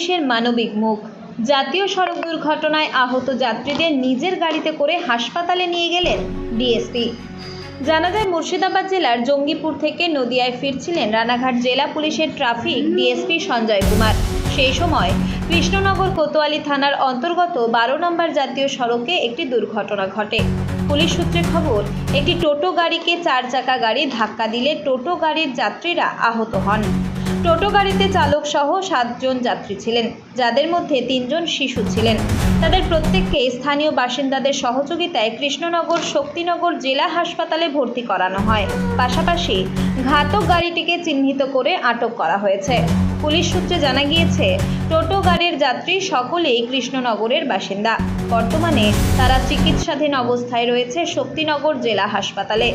পুলিশের মানবিক মুখ। জাতীয় সড়ক দুর্ঘটনায় আহত যাত্রীদের নিজের গাড়িতে করে হাসপাতালে নিয়ে গেলেন ডিএসপি। জানা যায়, মুর্শিদাবাদ জেলার জঙ্গিপুর থেকে নদিয়ায় ফিরছিলেন রানাঘাট জেলা পুলিশের ট্রাফিক ডিএসপি সঞ্জয় কুমার। সেই সময় কৃষ্ণনগর কোতোয়ালি থানার অন্তর্গত বারো নম্বর জাতীয় সড়কে একটি দুর্ঘটনা ঘটে। পুলিশ সূত্রে খবর, একটি টোটো গাড়িকে চার চাকা গাড়ি ধাক্কা দিলে টোটো গাড়ির যাত্রীরা আহত হন। টোটো গাড়িতে চালক সহ সাতজন যাত্রী ছিলেন, যাদের মধ্যে তিনজন শিশু ছিলেন। তাদের প্রত্যেককে স্থানীয় বাসিন্দাদের সহযোগিতায় কৃষ্ণনগর শক্তিনগর জেলা হাসপাতালে ভর্তি করানো হয়। পাশাপাশি ঘাতক গাড়িটিকে চিহ্নিত করে আটক করা হয়েছে। পুলিশ সূত্রে জানা গিয়েছে, টোটো গাড়ির যাত্রী সকলেই কৃষ্ণনগরের বাসিন্দা। বর্তমানে তারা চিকিৎসাধীন অবস্থায় রয়েছে শক্তিনগর জেলা হাসপাতালে।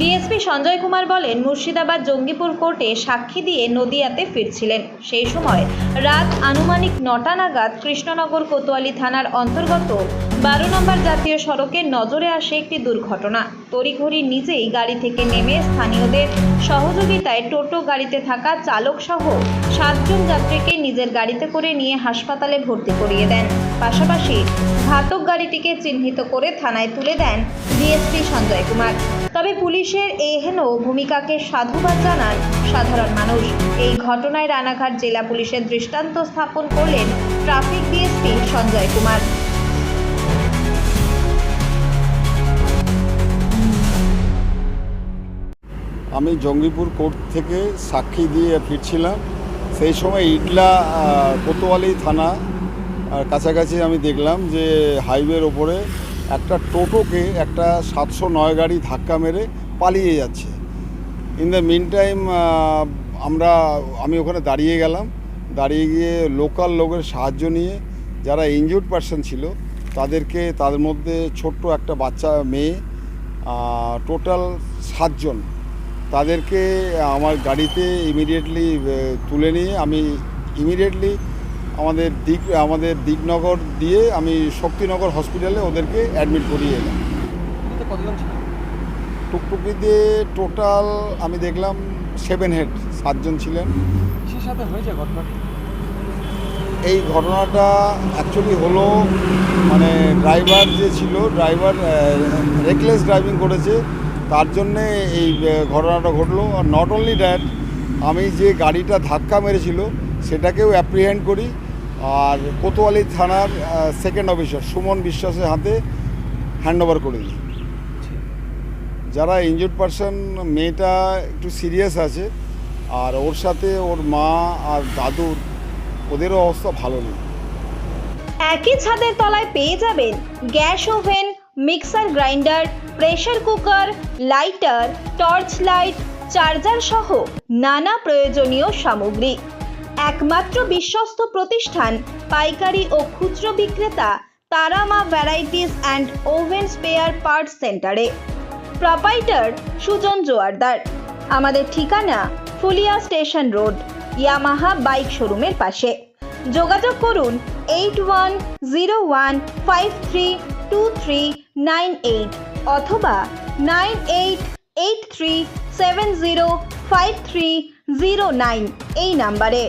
ডিএসপি সঞ্জয় কুমার বলেন, মুর্শিদাবাদ জঙ্গিপুর কোর্টে সাক্ষী দিয়ে নদিয়াতে ফিরছিলেন। সেই সময় রাত আনুমানিক নটা নাগাদ কৃষ্ণনগর কোতোয়ালি থানার অন্তর্গত বারো নম্বর জাতীয় সড়কে নজরে আসে একটি দুর্ঘটনা। তড়িঘড়ি নিজেই গাড়ি থেকে নেমে স্থানীয়দের সহযোগিতায় টোটো গাড়িতে থাকা চালক সহ সাতজন যাত্রীকে নিজের গাড়িতে করে নিয়ে হাসপাতালে ভর্তি করিয়ে দেন। পাশাপাশি ঘাতক গাড়িটিকে চিহ্নিত করে থানায় তুলে দেন ডিএসপি সঞ্জয় কুমার। তবে পুলিশের এহেন ভূমিকাকে সাধুবাদ জানান সাধারণ মানুষ। এই ঘটনায় রানাঘাট জেলা পুলিশের দৃষ্টান্ত স্থাপন করলেন ট্রাফিক ডিএসপি সঞ্জয় কুমার। আমি জঙ্গিপুর কোর্ট থেকে সাক্ষী দিয়ে ফিরছিলাম। সেই সময় আহ, কোতোয়ালি থানা আর কাছাকাছি আমি দেখলাম যে হাইওয়ের ওপরে একটা টোটোকে একটা সাতশো নয় গাড়ি ধাক্কা মেরে পালিয়ে যাচ্ছে। ইন দ্য মিন টাইম আমরা আমি ওখানে দাঁড়িয়ে গেলাম। দাঁড়িয়ে গিয়ে লোকাল লোকের সাহায্য নিয়ে যারা ইনজুর্ড পার্সন ছিল তাদেরকে তাদের মধ্যে ছোট্ট একটা বাচ্চা মেয়ে টোটাল সাতজন তাদেরকে আমার গাড়িতে ইমিডিয়েটলি তুলে নিয়ে আমি ইমিডিয়েটলি আমাদের দিক আমাদের দিকনগর দিয়ে আমি শক্তিনগর হসপিটালে ওদেরকে অ্যাডমিট করিয়ে এলাম। ছিল টুকটুকিতে টোটাল আমি দেখলাম সেভেন হেড সাতজন ছিলেন। সাথে হয়েছে ঘটনাটি? এই ঘটনাটা অ্যাকচুয়ালি হলো মানে ড্রাইভার যে ছিল ড্রাইভার রেকলেস ড্রাইভিং করেছে। তার জন্যে এই ঘটনাটা ঘটলো। আর নট অনলি দ্যাট আমি যে গাড়িটা ধাক্কা মেরেছিল, সেটাকেও অ্যাপ্রিহেন্ড করি। আর কোতোয়ালি থানার সেকেন্ড অফিসার সুমন বিশ্বাসের হাতে হ্যান্ড ওভার করে দিই। যারা ইনজুর্ড পারসন মেয়েটা একটু সিরিয়াস আছে, আর ওর সাথে ওর মা আর দাদুর, ওদেরও অবস্থা ভালো নেই। একই ছাদের তলায় পেয়ে যাবেন gas oven, mixer, grinder pressure cooker, lighter, torch light, charger সহ নানা প্রয়োজনীয় সামগ্রী। একমাত্র বিশ্বস্ত প্রতিষ্ঠান, পাইকারি ও খুচরো বিক্রেতা Tarama varieties and oven spare parts সেন্টারে। প্রপাইটার সুজন জোয়ারদার। আমাদের ঠিকানা Phulia station road, Yamaha bike শোরুমের পাশে। যোগাযোগ করুন eight one zero one five three two three nine eight. অথবা nine eight eight three seven zero five three zero nine এই নাম্বারে।